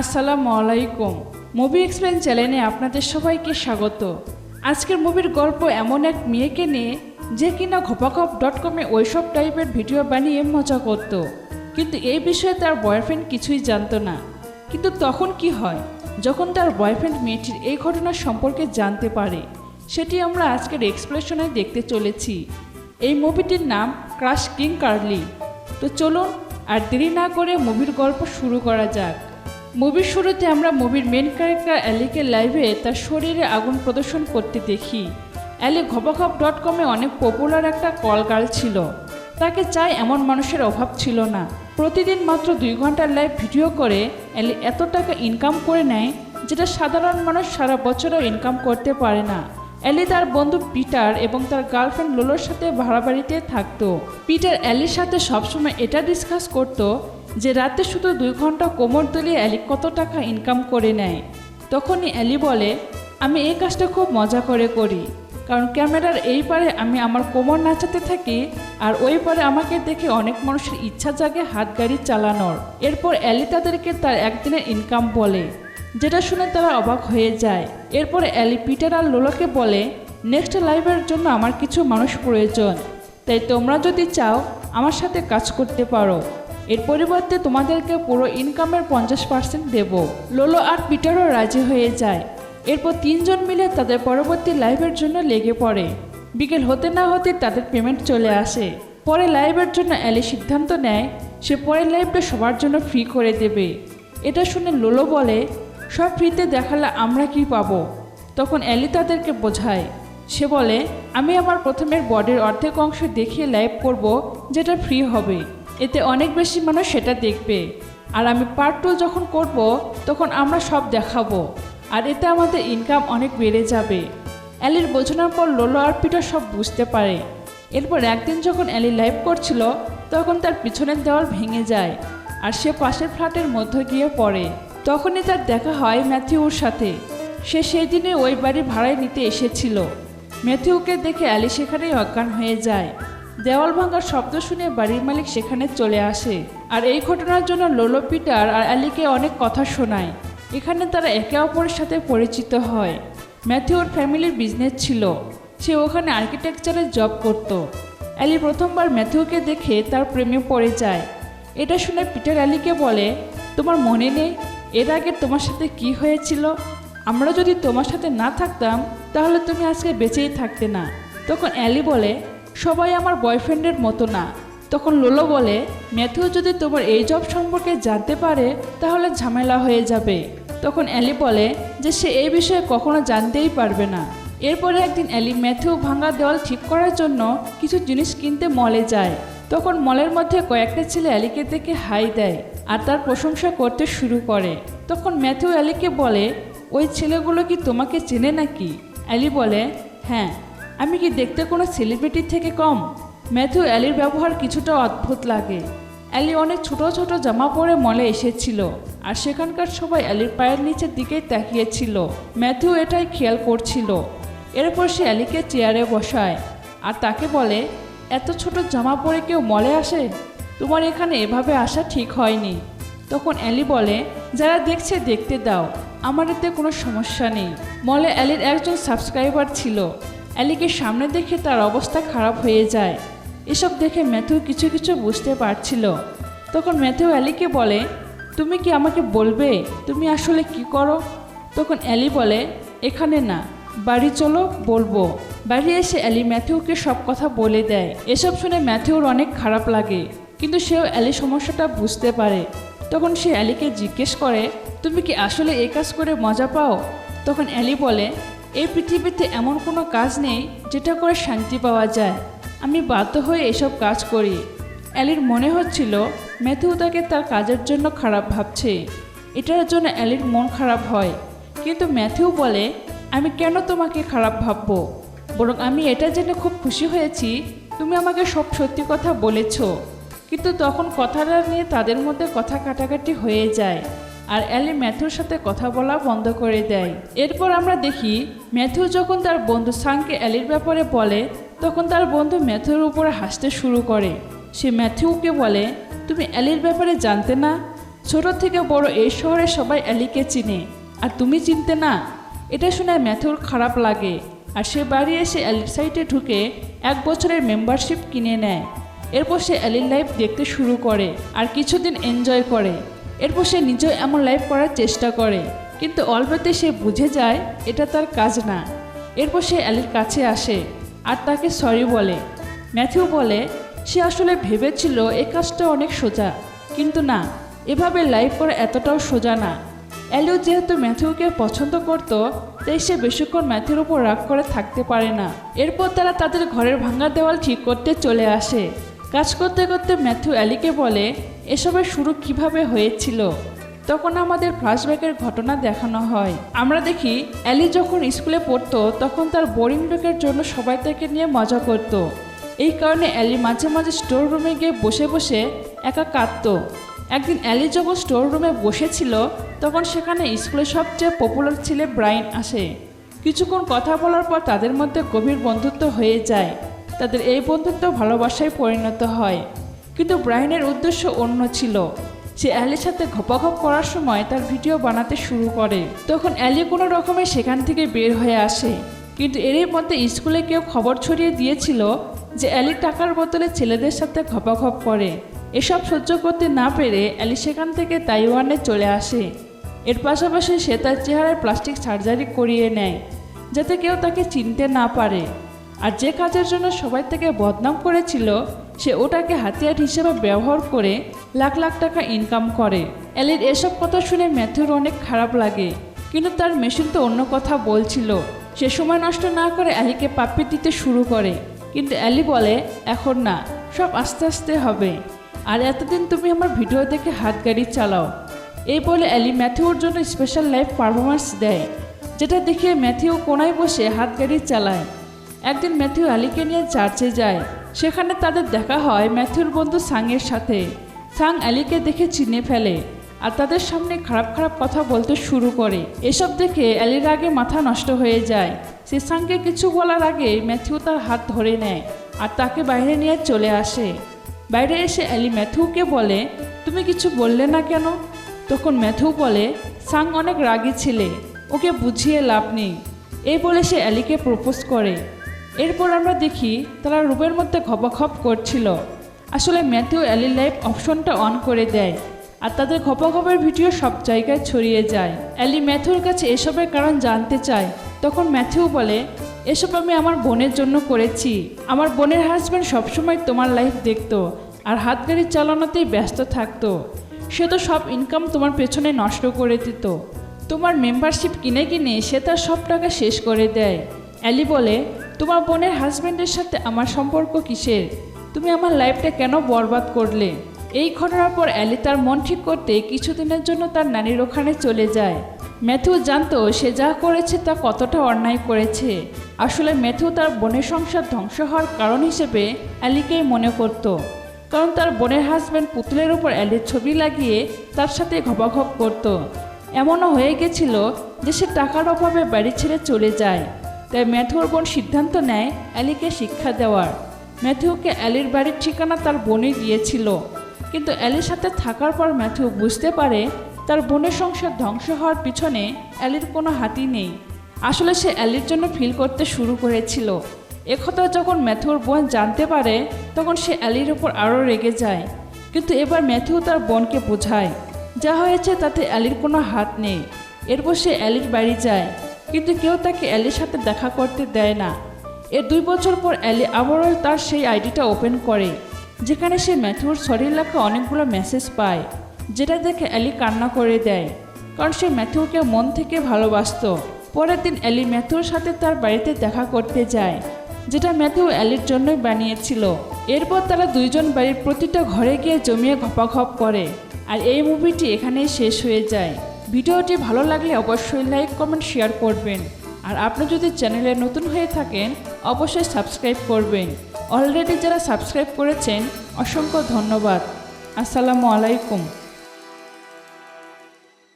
আসসালামু আলাইকুম। Movie explain চ্যানেলে আপনাদের সবাইকে স্বাগত। আজকের মুভির গল্প এমন এক মেয়েকে নিয়ে যে কিনা ঘপাঘপ ডট কমে ওইসব টাইপের ভিডিও বানিয়ে মজা করত। কিন্তু এই বিষয়ে তার বয়ফ্রেন্ড কিছুই জানতো না। কিন্তু তখন কি হয়? যখন তার বয়ফ্রেন্ড মেয়েটির এই ঘটনা সম্পর্কে জানতে পারে, সেটি আমরা আজকের এক্সপ্লেশনে দেখতে চলেছি। এই মুভিটির নাম ক্রাশ কিং কার্লি। তো চলুন আর দেরি না করে মুভির গল্প শুরু করা যাক। মুভির শুরুতে আমরা মুভির মেন ক্যারেক্টার অ্যালিকে লাইভে তার শরীরে আগুন প্রদর্শন করতে দেখি। অ্যালি ঘপঘপ ডট কমে অনেক পপুলার একটা কল গার্ল ছিল। তাকে চাই এমন মানুষের অভাব ছিল না। প্রতিদিন মাত্র দুই ঘণ্টার লাইভ ভিডিও করে অ্যালি এত টাকা ইনকাম করে নেয় যেটা সাধারণ মানুষ সারা বছরও ইনকাম করতে পারে না। অ্যালি তার বন্ধু পিটার এবং তার গার্লফ্রেন্ড লোলোর সাথে ভাড়া বাড়িতে থাকতো। পিটার অ্যালির সাথে সবসময় এটা ডিসকাস করত যে রাতে শুধু দুই ঘণ্টা কোমর দলিয়ে অ্যালি কত টাকা ইনকাম করে নেয়? তখনই অ্যালি বলে, আমি এই কাজটা খুব মজা করে করি। কারণ ক্যামেরার এই পারে আমি আমার কোমর নাচাতে থাকি আর ওই পারে আমাকে দেখে অনেক মানুষের ইচ্ছা জাগে হাত গাড়ি চালানোর। এরপর অ্যালি তাদেরকে তার একদিনের ইনকাম বলে, যেটা শুনে তারা অবাক হয়ে যায়। এরপরে অ্যালি পিটার আর লোলোকে বলে, নেক্সট লাইভের জন্য আমার কিছু মানুষ প্রয়োজন। তাই তোমরা যদি চাও, আমার সাথে কাজ করতে পারো। এর পরিবর্তে তোমাদেরকে পুরো ইনকামের পঞ্চাশ পার্সেন্ট দেব। লোলো আর পিটারও রাজি হয়ে যায়। এরপর তিনজন মিলে তাদের পরবর্তী লাইভের জন্য লেগে পড়ে। বিকেল হতে না হতে তাদের পেমেন্ট চলে আসে। পরে লাইভের জন্য অ্যালি সিদ্ধান্ত নেয়, সে পরের লাইভটা সবার জন্য ফ্রি করে দেবে। এটা শুনে লোলো বলে, সব ফ্রিতে দেখালে আমরা কি পাবো? তখন অ্যালি তাদেরকে বোঝায়। সে বলে, আমি আমার প্রথমের বডির অর্ধেক অংশ দেখিয়ে লাইভ করব, যেটা ফ্রি হবে। এতে অনেক বেশি মানুষ সেটা দেখবে। আর আমি পার্ট টু যখন করব, তখন আমরা সব দেখাবো। আর এতে আমাদের ইনকাম অনেক বেড়ে যাবে। অ্যালির বোঝানোর পর লোলো আর পিটার সব বুঝতে পারে। এরপর একদিন যখন অ্যালি লাইভ করছিল, তখন তার পিছনের দেওয়াল ভেঙে যায় আর সে পাশের ফ্ল্যাটের মধ্যে গিয়ে পড়ে। তখনই তার দেখা হয় ম্যাথিউর সাথে। সে সেই দিনে ওই বাড়ি ভাড়ায় নিতে এসেছিল। ম্যাথিউকে দেখে অ্যালি সেখানেই অজ্ঞান হয়ে যায়। দেওয়াল ভাঙার শব্দ শুনে বাড়ির মালিক সেখানে চলে আসে। আর এই ঘটনার জন্য লোলো পিটার আর অ্যালিকে অনেক কথা শোনায়। এখানে তারা একে অপরের সাথে পরিচিত হয়। ম্যাথিউর ফ্যামিলির বিজনেস ছিল। সে ওখানে আর্কিটেকচারে জব করত। অ্যালি প্রথমবার ম্যাথিউকে দেখে তার প্রেমে পড়ে যায়। এটা শুনে পিটার অ্যালিকে বলে, তোমার মনে নেই এর আগে তোমার সাথে কি হয়েছিল? আমরা যদি তোমার সাথে না থাকতাম, তাহলে তুমি আজকে বেঁচেই থাকতে না। তখন অ্যালি বলে সবাই আমার বয়ফ্রেন্ডের মতো না। তখন লোলো বলে, ম্যাথিউ, যদি তোমার এই জব সম্পর্কে জানতে পারে, তাহলে ঝামেলা হয়ে যাবে। তখন অ্যালি বলে, যে সে এই বিষয়ে কখনো জানতেই পারবে না। এরপরে একদিন অ্যালি ম্যাথিউ ভাঙা দেওয়াল ঠিক করার জন্য কিছু জিনিস কিনতে মলে যায়। তখন মলের মধ্যে কয়েকটা ছেলে অ্যালিকে দেখে হাই দেয় আর তার প্রশংসা করতে শুরু করে। তখন ম্যাথিউ অ্যালিকে বলে, ওই ছেলেগুলো কি তোমাকে চেনে নাকি? অ্যালি বলে হ্যাঁ। আমি কি দেখতে কোনো সেলিব্রিটির থেকে কম? ম্যাথু অ্যালির ব্যবহার কিছুটা অদ্ভুত লাগে। অ্যালি অনেক ছোট ছোট জামা পরে মলে এসেছিল, আর সেখানকার সবাই অ্যালির পায়ের নিচের দিকেই তাকিয়েছিল। ম্যাথু এটাই খেয়াল করছিল। এরপর সে অ্যালিকে চেয়ারে বসায়, আর তাকে বলে, এত ছোট জামা পরে কেউ মলে আসে? তোমার এখানে এভাবে আসা ঠিক হয়নি। তখন অ্যালি বলে, যারা দেখছে, দেখতে দাও। আমার এতে কোনো সমস্যা নেই। মলে অ্যালির একজন সাবস্ক্রাইবার ছিল অ্যালিকে সামনে দেখে তার অবস্থা খারাপ হয়ে যায়। এসব দেখে ম্যাথিউ কিছু কিছু বুঝতে পারছিল। তখন ম্যাথিউ অ্যালিকে বলে, তুমি কি আমাকে বলবে? তুমি আসলে কি করো? তখন অ্যালি বলে, এখানে না, বাড়ি চলো, বলব। বাড়ি এসে অ্যালি ম্যাথিউকে সব কথা বলে দেয়। এসব শুনে ম্যাথিউর অনেক খারাপ লাগে, কিন্তু সেও অ্যালি সমস্যাটা বুঝতে পারে। তখন সে অ্যালিকে জিজ্ঞেস করে, তুমি কি আসলে এই কাজ করে মজা পাও? তখন অ্যালি বলে এই পৃথিবীতে এমন কোনো কাজ নেই যেটা করে শান্তি পাওয়া যায়। আমি বাধ্য হয়ে এসব কাজ করি। অ্যালির মনে হচ্ছিল ম্যাথিউ তাকে তার কাজের জন্য খারাপ ভাবছে। এটার জন্য অ্যালির মন খারাপ হয়। কিন্তু ম্যাথিউ বলে, আমি কেন তোমাকে খারাপ ভাববো? বরং আমি এটা জেনে খুব খুশি হয়েছি, তুমি আমাকে সব সত্যি কথা বলেছ। কিন্তু তখন কথাটা নিয়ে তাদের মধ্যে কথা কাটাকাটি হয়ে যায়। আর অ্যালি ম্যাথুর সাথে কথা বলা বন্ধ করে দেয়। এরপর আমরা দেখি, ম্যাথু যখন তার বন্ধু সাংকে অ্যালির ব্যাপারে বলে, তখন তার বন্ধু ম্যাথুর উপরে হাসতে শুরু করে। সে ম্যাথিউকে বলে, তুমি অ্যালির ব্যাপারে জানতে না? ছোট থেকে বড় এই শহরে সবাই অ্যালিকে চিনে, আর তুমি চিনতে না? এটা শুনে ম্যাথুর খারাপ লাগে, আর সে বাড়ি এসে অ্যালির সাইটে ঢুকে এক বছরের মেম্বারশিপ কিনে নেয়। এরপর সে অ্যালির লাইফ দেখতে শুরু করে, আর কিছুদিন এনজয় করে। এরপর সে নিজেও এমন লাইফ করার চেষ্টা করে। কিন্তু অল্পতে সে বুঝে যায়, এটা তার কাজ না। এরপর সে অ্যালির কাছে আসে আর তাকে সরি বলে। ম্যাথিউ বলে, সে আসলে ভেবেছিল এ কাজটা অনেক সোজা। কিন্তু না, এভাবে লাইভ করা এতটাও সোজা না। অ্যালিও যেহেতু ম্যাথিউকে পছন্দ করত, তাই সে বেশিক্ষণ ম্যাথিউর উপর রাগ করে থাকতে পারে না। এরপর তারা তাদের ঘরের ভাঙা দেওয়াল ঠিক করতে চলে আসে। কাজ করতে করতে ম্যাথিউ অ্যালিকে বলে এসবের শুরু কীভাবে হয়েছিল? তখন আমাদের ফ্ল্যাশব্যাকের ঘটনা দেখানো হয়। আমরা দেখি, অ্যালি যখন স্কুলে পড়তো, তখন তার বোরিং ব্রেকের জন্য সবাই তাকে নিয়ে মজা করত। এই কারণে অ্যালি মাঝে মাঝে স্টোর রুমে গিয়ে বসে বসে একা কাঁদতো। একদিন অ্যালি যখন স্টোর রুমে বসেছিল, তখন সেখানে স্কুলের সবচেয়ে পপুলার ছেলে ব্রাইন আসে। কিছুক্ষণ কথা বলার পর তাদের মধ্যে গভীর বন্ধুত্ব হয়ে যায়। তাদের এই বন্ধুত্ব ভালোবাসায় পরিণত হয়। কিন্তু ব্রাইনের উদ্দেশ্য অন্য ছিল। সে অ্যালির সাথে ঘপাঘপ করার সময় তার ভিডিও বানাতে শুরু করে। তখন অ্যালি কোনো রকমে সেখান থেকে বের হয়ে আসে। কিন্তু এরই মধ্যে স্কুলে কেউ খবর ছড়িয়ে দিয়েছিল যে অ্যালি টাকার বদলে ছেলেদের সাথে ঘপাঘপ করে। এসব সহ্য করতে না পেরে অ্যালি সেখান থেকে তাইওয়ানে চলে আসে। এর পাশাপাশি সে তার চেহারায় প্লাস্টিক সার্জারি করিয়ে নেয়, যাতে কেউ তাকে চিনতে না পারে। আর যে কাজের জন্য সবাই তাকে বদনাম করেছিল সে ওটাকে হাতিয়ার হিসেবে ব্যবহার করে লাখ লাখ টাকা ইনকাম করে। অ্যালির এসব কথা শুনে ম্যাথুর অনেক খারাপ লাগে। কিন্তু তার মেশিন তো অন্য কথা বলছিল। সে সময় নষ্ট না করে অ্যালিকে পাপ্পি দিতে শুরু করে। কিন্তু অ্যালি বলে, এখন না, সব আস্তে আস্তে হবে। আর এতদিন তুমি আমার ভিডিও দেখে হাত গাড়ি চালাও। এই বলে অ্যালি ম্যাথিউর জন্য স্পেশাল লাইভ পারফরমেন্স দেয়, যেটা দেখে ম্যাথিউ কোনায় বসে হাত গাড়ি চালায়। একদিন ম্যাথিউ অ্যালিকে নিয়ে চার্চে যায়। সেখানে তাদের দেখা হয় ম্যাথুর বন্ধু সাংয়ের সাথে। সাং অ্যালিকে দেখে চিনে ফেলে আর তাদের সামনে খারাপ খারাপ কথা বলতে শুরু করে। এসব দেখে অ্যালির আগে মাথা নষ্ট হয়ে যায়। সে সাংকে কিছু বলার আগে ম্যাথিউ তার হাত ধরে নেয় আর তাকে বাইরে নিয়ে চলে আসে। বাইরে এসে অ্যালি ম্যাথিউকে বলে, তুমি কিছু বললে না কেন? তখন ম্যাথিউ বলে, সাং অনেক রাগী ছিলে, ওকে বুঝিয়ে লাভ নেই। এই বলে সে অ্যালিকে প্রপোজ করে। এরপর আমরা দেখি তারা রুমের মধ্যে খপাখপ করছিল। আসলে ম্যাথিউ অ্যালি লাইভ অপশনটা অন করে দেয় আর তাদের খপাখপের ভিডিও সব জায়গায় ছড়িয়ে যায়। অ্যালি ম্যাথিউর কাছে এসবের কারণ জানতে চায়। তখন ম্যাথিউ বলে, এসব আমি আমার বোনের জন্য করেছি। আমার বোনের হাজব্যান্ড সবসময় তোমার লাইফ দেখতো আর হাত গাড়ি চালানোতেই ব্যস্ত থাকতো। সে তো সব ইনকাম তোমার পেছনে নষ্ট করে দিত। তোমার মেম্বারশিপ কিনে কিনে সে তার সব টাকা শেষ করে দেয়। অ্যালি বলে তোমার বোনের হাজব্যান্ডের সাথে আমার সম্পর্ক কিসের? তুমি আমার লাইফটা কেন বরবাদ করলে? এই ঘটনার পর অ্যালি তার মন ঠিক করতে কিছুদিনের জন্য তার নানির ওখানে চলে যায়। ম্যাথু জানতো সে যা করেছে তা কতটা অন্যায় করেছে। আসলে ম্যাথিউ তার বোনের সংসার ধ্বংস হওয়ার কারণ হিসেবে অ্যালিকেই মনে করত। কারণ তার বোনের হাজব্যান্ড পুতুলের উপর অ্যালির ছবি লাগিয়ে তার সাথে ঘপাঘপ করত। এমনও হয়ে গেছিল যে সে টাকার অভাবে বাড়ি ছেড়ে চলে যায়। তাই ম্যাথুর বোন সিদ্ধান্ত নেয় অ্যালিকে শিক্ষা দেওয়ার। ম্যাথুকে অ্যালির বাড়ির ঠিকানা তার বোনই দিয়েছিল কিন্তু অ্যালির সাথে থাকার পর ম্যাথু বুঝতে পারে তার বোনের সংসার ধ্বংস হওয়ার পিছনে অ্যালির কোনো হাতই নেই। আসলে সে অ্যালির জন্য ফিল করতে শুরু করেছিল। একথা যখন ম্যাথুর বোন জানতে পারে, তখন সে অ্যালির ওপর আরও রেগে যায়। কিন্তু এবার ম্যাথু তার বোনকে বোঝায়। যা হয়েছে তাতে অ্যালির কোনো হাত নেই। এরপর সে অ্যালির বাড়ি যায়। কিন্তু কেউ তাকে অ্যালির সাথে দেখা করতে দেয় না। এর দুই বছর পর অ্যালি আবারও তার সেই আইডিটা ওপেন করে, যেখানে সে ম্যাথিউর শরীর লেখা অনেকগুলো মেসেজ পায়, যেটা দেখে অ্যালি কান্না করে দেয়, কারণ সে ম্যাথিউকে মন থেকে ভালোবাসতো। পরের দিন অ্যালি ম্যাথিউর সাথে তার বাড়িতে দেখা করতে যায়, যেটা ম্যাথিউ অ্যালির জন্যই বানিয়েছিল। এরপর তারা দুইজন বাড়ির প্রতিটা ঘরে গিয়ে জমিয়ে ঘপাঘপ করে, আর এই মুভিটি এখানেই শেষ হয়ে যায়। ভিডিওটি ভালো লাগলে অবশ্যই লাইক, কমেন্ট, শেয়ার করবেন। আর আপনি যদি চ্যানেলে নতুন হয়ে থাকেন, অবশ্যই সাবস্ক্রাইব করবেন। অলরেডি যারা সাবস্ক্রাইব করেছেন, অসংখ্য ধন্যবাদ। আসসালামু আলাইকুম।